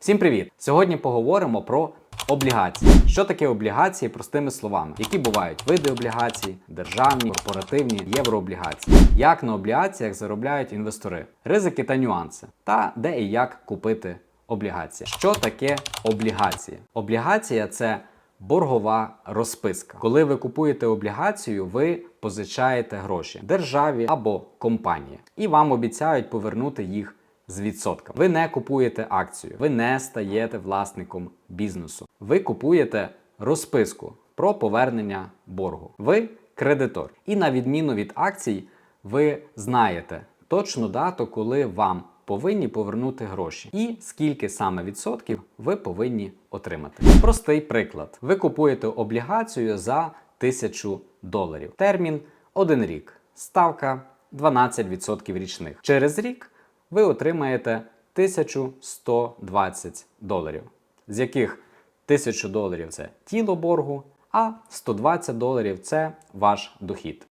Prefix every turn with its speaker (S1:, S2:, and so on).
S1: Всім привіт! Сьогодні поговоримо про облігації. Що таке облігації простими словами? Які бувають види облігацій, державні, корпоративні, єврооблігації, як на облігаціях заробляють інвестори, ризики та нюанси, та де і як купити облігації. Що таке облігації? Облігація це боргова розписка. Коли ви купуєте облігацію, ви позичаєте гроші державі або компанії, і вам обіцяють повернути їх з відсотками. Ви не купуєте акцію, ви не стаєте власником бізнесу. Ви купуєте розписку про повернення боргу. Ви кредитор. І на відміну від акцій, ви знаєте точну дату, коли вам повинні повернути гроші, і скільки саме відсотків ви повинні отримати. Простий приклад: ви купуєте облігацію за 1000 доларів. Термін 1 рік. Ставка 12% річних. Через рік ви отримаєте 1120 доларів, з яких 1000 доларів це тіло боргу, а 120 доларів це ваш дохід.